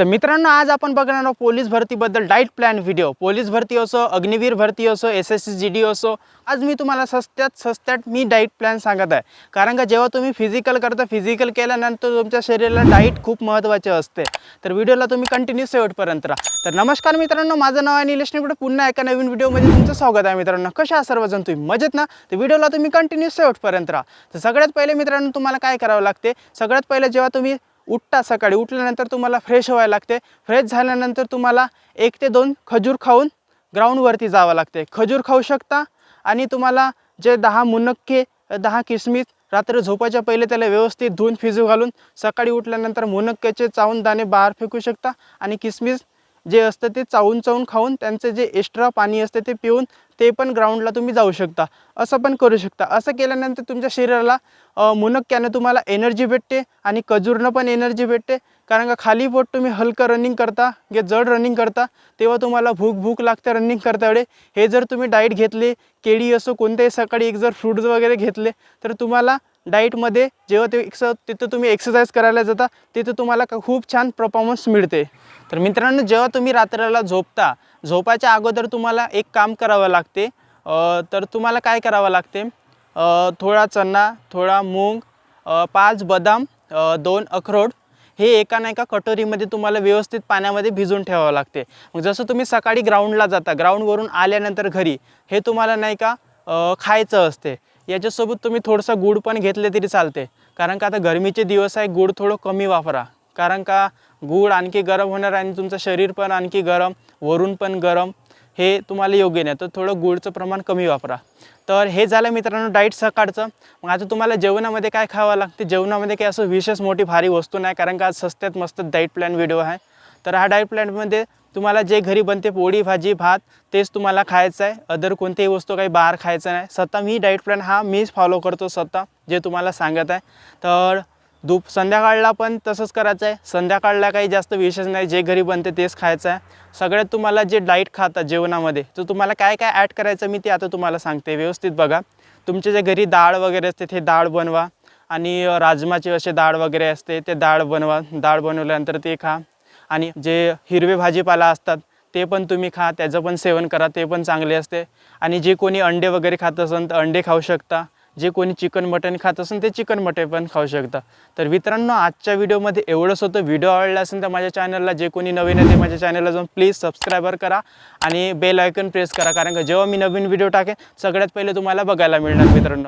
तर मित्रांनो आज आपण बघणार आहोत पोलीस भरतीबद्दल डाईट प्लॅन व्हिडिओ. पोलीस भरती असो अग्निवीर भरती असो S S C G D असो आज मी तुम्हाला सस्त्यात सस्त्यात मी डाईट प्लॅन सांगत आहे. कारण का जेव्हा तुम्ही फिजिकल करता फिजिकल केल्यानंतर तुमच्या शरीराला डाईट खूप महत्त्वाचे असते. तर व्हिडिओला तुम्ही कंटिन्यू शेवटपर्यंत राहा. तर नमस्कार मित्रांनो माझं नाव आहे निलेश निकडे पुन्हा एका नवीन व्हिडिओमध्ये तुमचं स्वागत आहे मित्रांनो. कशा सर्वजण तुम्ही? मजेत ना? तर व्हिडिओला तुम्ही कंटिन्यू शेवटपर्यंत राहा. तर सगळ्यात पहिले मित्रांनो तुम्हाला काय करावं लागते? सगळ्यात पहिले जेव्हा तुम्ही उठता सकाळी. उठल्यानंतर तुम्हाला फ्रेश व्हायला लागते. फ्रेश झाल्यानंतर तुम्हाला एक ते दोन खजूर खाऊन ग्राउंडवरती जावं लागते. खजूर खाऊ शकता आणि तुम्हाला जे दहा मुनक्के दहा किसमिस रात्र झोपायच्या पहिले त्याला व्यवस्थित धुवून फिजू घालून सकाळी उठल्यानंतर मुनक्क्याचे चावून दाणे बाहेर फेकू शकता आणि किसमिस जे असतं ते चावून चावून खाऊन त्यांचं जे एक्स्ट्रा पाणी असते ते पिऊन ते पण ग्राउंडला तुम्ही जाऊ शकता. असं पण करू शकता. असं केल्यानंतर तुमच्या शरीराला मुनक्क्यानं तुम्हाला एनर्जी भेटते आणि खजूरनं पण एनर्जी भेटते. कारण का खाली पोट तुम्ही हलकं रनिंग करता जे जड रनिंग करता तेव्हा तुम्हाला भूक भूक लागते रनिंग करता वेळे हे जर तुम्ही डाईट घेतले केळी असो कोणत्याही सकाळी एक जर फ्रूट्स वगैरे घेतले तर तुम्हाला डाईटमध्ये जेव्हा ते एक्स तिथं तुम्ही एक्सरसाइज करायला जाता तिथं तुम्हाला खूप छान परफॉर्मन्स मिळते. तर मित्रांनो जेव्हा तुम्ही रात्रीला झोपता झोपायच्या अगोदर तुम्हाला एक काम करावं लागते. तर तुम्हाला काय करावं लागते? थोडा चन्ना थोडा मूग पाच बदाम दोन अक्रोड हे एका ना एका कटोरीमध्ये तुम्हाला व्यवस्थित पाण्यामध्ये भिजून ठेवावं लागते. मग जसं तुम्ही सकाळी ग्राउंडला जाता ग्राउंडवरून आल्यानंतर घरी हे तुम्हाला नाही का खायचं असते. याच्यासोबत तुम्ही थोडंसं गूळ पण घेतले तरी चालते. कारण का आता गरमीचे दिवस आहे गूळ थोडं कमी वापरा. कारण का गूळ आणखी गरम होणार आणि तुमचं शरीर पण आणखी गरम वरून पण गरम हे तुम्हाला योग्य नाही. तर थोडं गूळचं प्रमाण कमी वापरा. तर हे झालं मित्रांनो डाईट सकाळचं. मग आता तुम्हाला जेवणामध्ये काय खावं लागते? जेवणामध्ये काही असं विशेष मोठी भारी वस्तू नाही कारण का आज सस्त्यात मस्त डाईट प्लॅन व्हिडिओ आहे. तर हा डाईट प्लॅनमध्ये तुम्हाला जे घरी बनते पोळी भाजी भात तेच तुम्हाला खायचं आहे. अदर कोणतीही वस्तू काही बाहेर खायचं नाही. स्वतः मी डाईट प्लॅन हा मीच फॉलो करतो स्वतः जे तुम्हाला सांगत आहे. तर दुप संध्याकाळला पण तसंच करायचं आहे. संध्याकाळला काही जास्त विशेष नाही. जे घरी बनते तेच खायचं आहे. सगळ्यात तुम्हाला जे डाईट खाता जेवणामध्ये तर तुम्हाला काय काय ॲड करायचं मी ते आता तुम्हाला सांगते. व्यवस्थित बघा. तुमचे जे घरी डाळ वगैरे असते ते डाळ बनवा. आणि राजमाचे असे डाळ वगैरे असते ते डाळ बनवा. डाळ बनवल्यानंतर ते खा. आणि जे हिरवे भाजीपाला असतात ते पण तुम्ही खा त्याचं पण सेवन करा ते पण चांगले असते. आणि जे कोणी अंडे वगैरे खात असेल तर अंडे खाऊ शकता. जे कोणी चिकन मटन खात असेल ते चिकन मटन पण खाऊ शकता. तर मित्रांनो आजच्या व्हिडिओमध्ये एवढंच होतं. व्हिडिओ आवडला असेल तर माझ्या चॅनलला जे कोणी नवीन आहे ते माझ्या चॅनलला जाऊन प्लीज सबस्क्रायबर करा आणि बेल आयकन प्रेस करा. कारण का जेव्हा मी नवीन व्हिडिओ टाकेन सगळ्यात पहिले तुम्हाला बघायला मिळणार मित्रांनो.